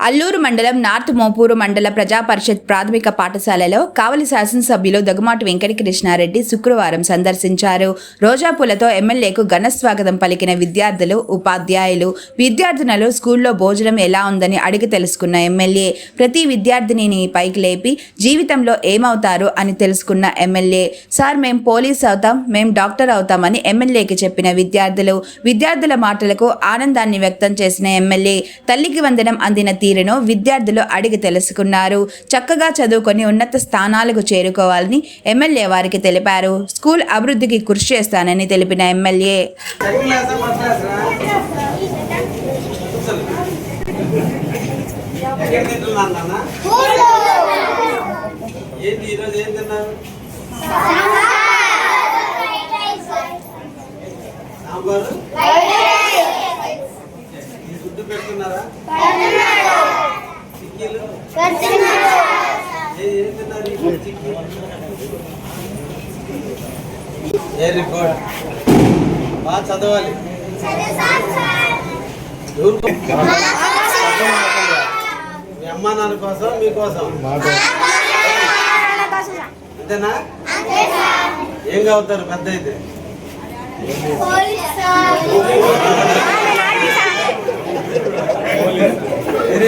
అల్లూరు మండలం నార్త్ మోపూరు మండల ప్రజా పరిషత్ ప్రాథమిక పాఠశాలలో కావలి శాసనసభ్యులు దగ్గుమాటి వెంకటకృష్ణారెడ్డి శుక్రవారం సందర్శించారు. రోజా పూలతో ఎమ్మెల్యేకు ఘన స్వాగతం పలికిన విద్యార్థులు ఉపాధ్యాయులు విద్యార్థినులు స్కూల్లో భోజనం ఎలా ఉందని అడిగి తెలుసుకున్న ఎమ్మెల్యే ప్రతి విద్యార్థినిని పైకి లేపి జీవితంలో ఏమవుతారు అని తెలుసుకున్న ఎమ్మెల్యే సార్ మేం పోలీస్ అవుతాం మేం డాక్టర్ అవుతామని ఎమ్మెల్యేకి చెప్పిన విద్యార్థులు విద్యార్థుల మాటలకు ఆనందాన్ని వ్యక్తం చేసిన ఎమ్మెల్యే తల్లికి వందనం అందిన తీరును విద్యార్థులు అడిగి తెలుసుకున్నారు. చక్కగా చదువుకొని ఉన్నత స్థానాలకు చేరుకోవాలని ఎమ్మెల్యే వారికి తెలిపారు. స్కూల్ అభివృద్ధికి కృషి చేస్తానని తెలిపిన ఎమ్మెల్యే. ఏంటి ఈరోజు ఏం తిన్నారు సాంబారు. ఈ గుడ్డు పెట్టుకున్నారా చిక్కీలు ఏ- తిన్నారు వెరీ గుడ్ బాగా చదవాలి. మీ అమ్మా నాన్న కోసం మీకోసం అంతేనా? ఏం కావుతారు పెద్ద అయితే వెరీ